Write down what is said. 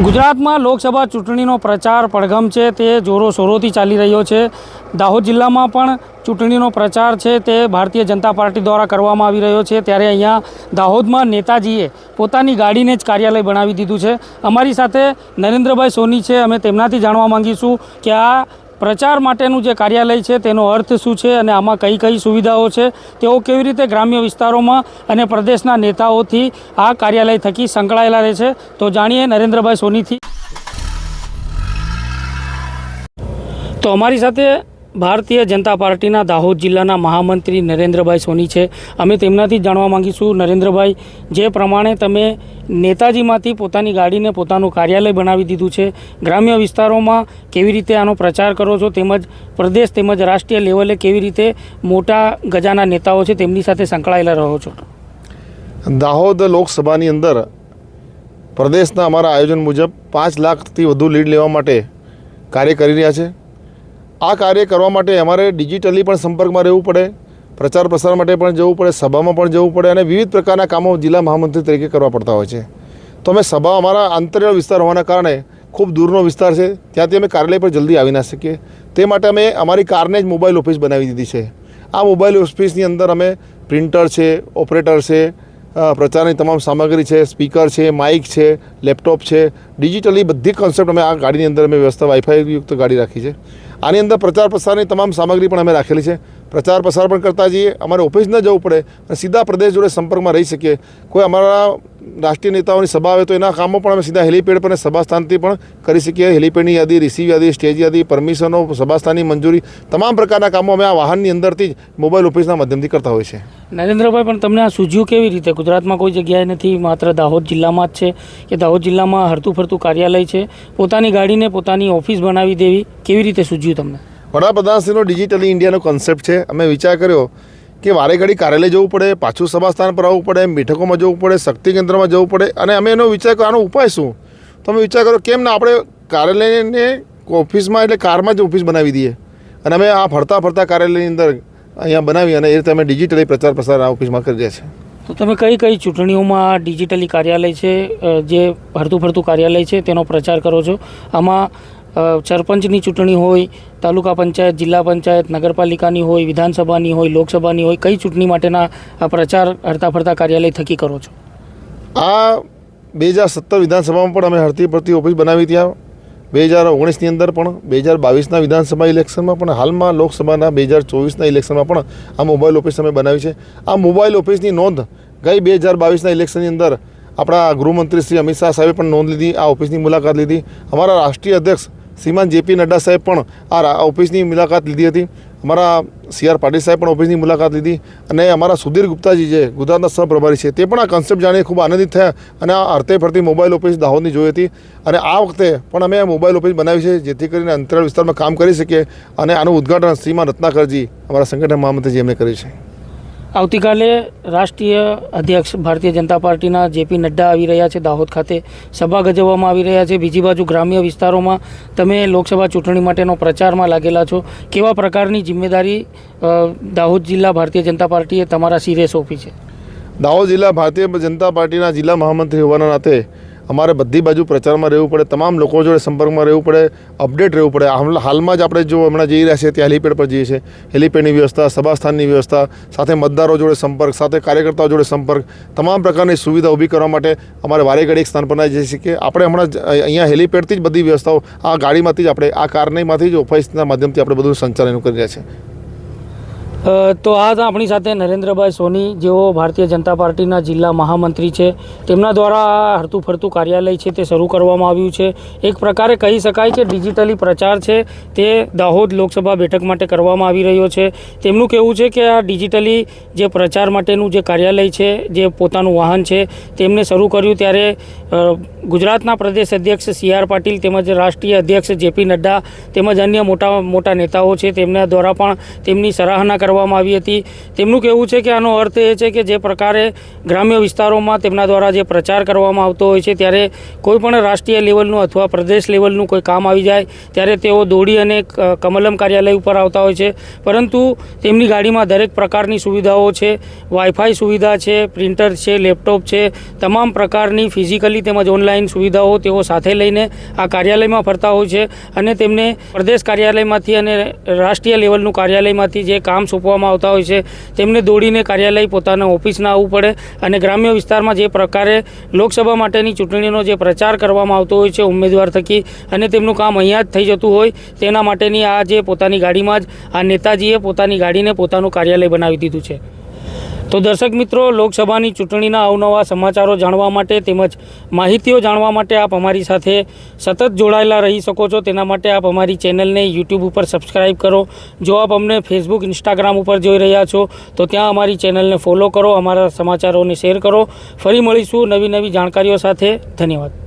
ગુજરાતમાં લોકસભા ચૂંટણીનો પ્રચાર પડઘમ છે, તે જોરોશોરોથી ચાલી રહ્યો છે. દાહોદ જિલ્લામાં પણ ચૂંટણીનો પ્રચાર છે, તે ભારતીય જનતા પાર્ટી દ્વારા કરવામાં આવી રહ્યો છે. ત્યારે અહીંયા દાહોદમાં નેતાજીએ પોતાની ગાડીને જ કાર્યાલય બનાવી દીધું છે. અમારી સાથે નરેન્દ્રભાઈ સોની છે, અમે તેમનાથી જાણવા માંગીશું કે આ પ્રચાર માટેનું જે કાર્યાલય છે, તેનો અર્થ શું છે અને આમાં કઈ કઈ સુવિધાઓ છે, તેઓ કેવી રીતે ગ્રામ્ય વિસ્તારોમાં અને પ્રદેશના નેતાઓથી આ કાર્યાલય થકી સંકળાયેલા રહે છે, તો જાણીએ નરેન્દ્રભાઈ સોનીથી. તો અમારી સાથે ભારતીય જનતા પાર્ટીના દાહોદ જિલ્લાના મહામંત્રી નરેન્દ્રભાઈ સોની છે. અમે તેમનાથી જાણવા માંગીશું, નરેન્દ્રભાઈ, જે પ્રમાણે તમે નેતાજીમાંથી પોતાની ગાડીને પોતાનું કાર્યાલય બનાવી દીધું છે, ગ્રામ્ય વિસ્તારોમાં કેવી રીતે આનો પ્રચાર કરો છો, તેમજ પ્રદેશ તેમજ રાષ્ટ્રીય લેવલે કેવી રીતે મોટા ગજાના નેતાઓ છે તેમની સાથે સંકળાયેલા રહો છો? દાહોદ લોકસભાની અંદર પ્રદેશના અમારા આયોજન મુજબ પાંચ લાખથી વધુ લીડ લેવા માટે કાર્ય કરી રહ્યા છે. આ કાર્ય કરવા માટે અમારે ડિજિટલી પણ સંપર્કમાં રહેવું પડે, પ્રચાર પ્રસાર માટે પણ જવું પડે, સભામાં પણ જવું પડે અને વિવિધ પ્રકારના કામો જિલ્લા મહામંત્રી તરીકે કરવા પડતા હોય છે. તો અમે સભા અમારા આંતરિયાળ વિસ્તાર હોવાના કારણે ખૂબ દૂરનો વિસ્તાર છે, ત્યાંથી અમે કાર્યાલય પર જલ્દી આવી ના શકીએ. તે માટે અમે અમારી કારને જ મોબાઈલ ઓફિસ બનાવી દીધી છે. આ મોબાઈલ ઓફિસની અંદર અમે પ્રિન્ટર છે, ઓપરેટર છે પ્રચારની તમામ સામગ્રી છે, સ્પીકર છે, માઇક છે, લેપટોપ છે. ડિજિટલી બધી કોન્સેપ્ટ અમે આ ગાડીની અંદર અમે વ્યવસ્થા વાઈફાઈ યુક્ત ગાડી રાખી છે. આની અંદર પ્રચાર પ્રસારની તમામ સામગ્રી પણ અમે રાખેલી છે. પ્રચાર પ્રસાર પણ કરતા જઈએ, અમારે ઓફિસ ન જવું પડે અને સીધા પ્રદેશ જોડે સંપર્કમાં રહી શકીએ. કોઈ અમારા રાષ્ટ્રીય નેતાઓની સભા આવે તો એના કામો પણ અમે સીધા હેલીપેડ પર સભાસ્થાનથી સભા સ્થાનથી પણ કરી શકીએ. હેલીપેડની યાદી રિસીવ યાદી સ્ટેજ યાદી પરમિશનો સભાસ્થાનની મંજૂરી તમામ પ્રકારના કામો અમે આ વાહનની અંદરથી જ મોબાઈલ ઓફિસના માધ્યમથી કરતા હોય છે નરેન્દ્રભાઈ પણ તમને આ સૂઝ્યું કેવી રીતે? ગુજરાતમાં કોઈ જગ્યાએ નથી માત્ર દાહોદ જિલ્લામાં જ છે કે દાહોદ જિલ્લામાં હરતું ફરતું કાર્યાલય છે. પોતાની ગાડીને પોતાની ઓફિસ બનાવી દેવી કેવી રીતે સૂઝ્યું તમને? વડાપ્રધાનશ્રીનો ડિજિટલી ઇન્ડિયાનો કોન્સેપ્ટ છે. અમે વિચાર કર્યો કે વારે ઘડી કાર્યાલય જવું પડે, પાછું સભા સ્થાન પર આવવું પડે, બેઠકોમાં જવું પડે શક્તિ કેન્દ્રમાં જવું પડે અને અમે એનો વિચાર કરવાનો આનો ઉપાય શું? તમે વિચાર કરો કેમ ના આપણે કાર્યાલયને ઓફિસમાં એટલે કારમાં જ ઓફિસ બનાવી દઈએ. અને અમે આ ફરતા ફરતા કાર્યાલયની અંદર અહીંયા બનાવી અને એ રીતે અમે ડિજિટલી પ્રચાર પ્રસાર આ ઓફિસમાં કરી રહ્યા છીએ. તો તમે કઈ કઈ ચૂંટણીઓમાં ડિજિટલી કાર્યાલય છે જે ફરતું ફરતું કાર્યાલય છે, તેનો પ્રચાર કરો છો? આમાં સરપંચની ચૂંટણી હોય, તાલુકા પંચાયત, જિલ્લા પંચાયત, નગરપાલિકાની હોય, વિધાનસભાની હોય, લોકસભાની હોય, કઈ ચૂંટણી માટેના પ્રચાર હરતા ફરતા કાર્યાલય થકી કરો છો? આ બે હજાર સત્તર વિધાનસભામાં પણ અમે હરતી ફરતી ઓફિસ બનાવી ત્યાં. બે હજાર ઓગણીસની અંદર પણ બે હજાર બાવીસના વિધાનસભા ઇલેક્શનમાં પણ, હાલમાં લોકસભાના બે હજાર ચોવીસના ઇલેક્શનમાં પણ આ મોબાઈલ ઓફિસ અમે બનાવી છે. આ મોબાઈલ ઓફિસની નોંધ ગઈ બે હજાર બાવીસના ઇલેક્શનની અંદર આપણા ગૃહમંત્રી શ્રી અમિત શાહ સાહેબે પણ નોંધ લીધી, આ ઓફિસની મુલાકાત લીધી. અમારા રાષ્ટ્રીય અધ્યક્ષ શ્રીમાન જેપી નડ્ડા સાહેબ પણ આ ઓફિસની મુલાકાત લીધી હતી. અમારા સી આર પાટીલ સાહેબ પણ ઓફિસની મુલાકાત લીધી અને અમારા સુધીર ગુપ્તાજી જે ગુજરાતના સહપ્રભારી છે, તે પણ આ કન્સેપ્ટ જાણીને ખૂબ આનંદિત થયા અને આ હરતે ફરતી મોબાઈલ ઓફિસ દાહોદની જોઈ હતી. અને આ વખતે પણ અમે મોબાઈલ ઓફિસ બનાવી છે, જેથી કરીને અંતરાળ વિસ્તારમાં કામ કરી શકીએ અને આનું ઉદ્ઘાટન શ્રીમાન રત્નાકરજી, અમારા સંગઠન મહામંત્રીજી એમણે કર્યું છે. આવતીકાલે રાષ્ટ્રીય અધ્યક્ષ ભારતીય જનતા પાર્ટીના જેપી નડ્ડા આવી રહ્યા છે, દાહોદ ખાતે સભા ગજવવામાં આવી રહ્યા છે. બીજી બાજુ ગ્રામ્ય વિસ્તારોમાં તમે લોકસભા ચૂંટણી માટેનો પ્રચારમાં લાગેલા છો. કેવા પ્રકારની જિમ્મેદારી દાહોદ જિલ્લા ભારતીય જનતા પાર્ટીએ તમારા સિરે સોંપી છે? દાહોદ જિલ્લા ભારતીય જનતા પાર્ટીના જિલ્લા મહામંત્રી હોવાના નાતે અમારે બધી બાજુ પ્રચારમાં રહેવું પડે, તમામ લોકો જોડે સંપર્કમાં રહેવું પડે, અપડેટ રહેવું પડે. હાલ- હાલમાં જ આપણે જો હમણાં જઈ રહ્યા છીએ, ત્યાં હેલીપેડ પર જઈએ છીએ. હેલીપેડની વ્યવસ્થા, સભાસ્થાનની વ્યવસ્થા, સાથે મતદારો જોડે સંપર્ક, સાથે કાર્યકર્તાઓ જોડે સંપર્ક, તમામ પ્રકારની સુવિધા ઊભી કરવા માટે અમારે વારે એક સ્થાન પર ના જઈ શકીએ. આપણે હમણાં અહીંયા હેલીપેડથી જ બધી વ્યવસ્થાઓ, આ ગાડીમાંથી જ આપણે, આ કારનેમાંથી જ ઓફિસના માધ્યમથી આપણે બધું સંચાલન કરી રહ્યા છીએ. તો આ હતા આપણી સાથે નરેન્દ્રભાઈ સોની, જેઓ ભારતીય જનતા પાર્ટીના જિલ્લા મહામંત્રી છે, તેમના દ્વારા હરતું ફરતું કાર્યાલય છે તે શરૂ કરવામાં આવ્યું છે. એક પ્રકારે કહી શકાય કે ડિજિટલી પ્રચાર છે તે દાહોદ લોકસભા બેઠક માટે કરવામાં આવી રહ્યો છે. તેમનું કહેવું છે કે આ ડિજિટલી જે પ્રચાર માટેનું જે કાર્યાલય છે, જે પોતાનું વાહન છે, તેમને શરૂ કર્યું ત્યારે ગુજરાતના પ્રદેશ અધ્યક્ષ સી આર પાટીલ તેમજ રાષ્ટ્રીય અધ્યક્ષ જેપી નડ્ડા તેમજ અન્ય મોટા મોટા નેતાઓ છે, તેમના દ્વારા પણ તેમની સરાહના કરવામાં કરવામાં આવી હતી. તેમનું કહેવું છે કે આનો અર્થ એ છે કે જે પ્રકારે ગ્રામ્ય વિસ્તારોમાં તેમના દ્વારા જે પ્રચાર કરવામાં આવતો હોય છે, ત્યારે કોઈપણ રાષ્ટ્રીય લેવલનું અથવા પ્રદેશ લેવલનું કોઈ કામ આવી જાય, ત્યારે તેઓ દોડી અને કમલમ કાર્યાલય ઉપર આવતા હોય છે. પરંતુ તેમની ગાડીમાં દરેક પ્રકારની સુવિધાઓ છે. વાઈફાઈ સુવિધા છે, પ્રિન્ટર છે, લેપટોપ છે. તમામ પ્રકારની ફિઝિકલી તેમજ ઓનલાઈન સુવિધાઓ તેઓ સાથે લઈને આ કાર્યાલયમાં ફરતા હોય છે અને તેમને પ્રદેશ કાર્યાલયમાંથી અને રાષ્ટ્રીય લેવલનું કાર્યાલયમાંથી જે કામ સોંપવામાં આવતા હોય છે. તેમને દોડીને કાર્યાલય પોતાના ઓફિસના આવવું પડે અને ગ્રામ્ય વિસ્તારમાં જે પ્રકારે લોકસભા માટેની ચૂંટણીનો જે પ્રચાર કરવામાં આવતો હોય છે ઉમેદવાર થકી અને તેમનું કામ અહીંયા જ થઈ જતું હોય, તેના માટેની આ જે પોતાની ગાડીમાં જ આ નેતાજીએ પોતાની ગાડીને પોતાનું કાર્યાલય બનાવી દીધું છે. તો દર્શક મિત્રો, લોકસભાની ચૂંટણીના અવનવા સમાચારો જાણવા માટે તેમજ માહિતીઓ જાણવા માટે આપ અમારી સાથે સતત જોડાયેલા રહી શકો છો. તેના માટે આપ અમારી ચેનલને યુટ્યુબ ઉપર સબસ્ક્રાઈબ કરો. જો આપ અમને ફેસબુક, ઇન્સ્ટાગ્રામ ઉપર જોઈ રહ્યા છો, તો ત્યાં અમારી ચેનલને ફોલો કરો, અમારા સમાચારોને શેર કરો. ફરી મળીશું નવી નવી જાણકારીઓ સાથે. ધન્યવાદ.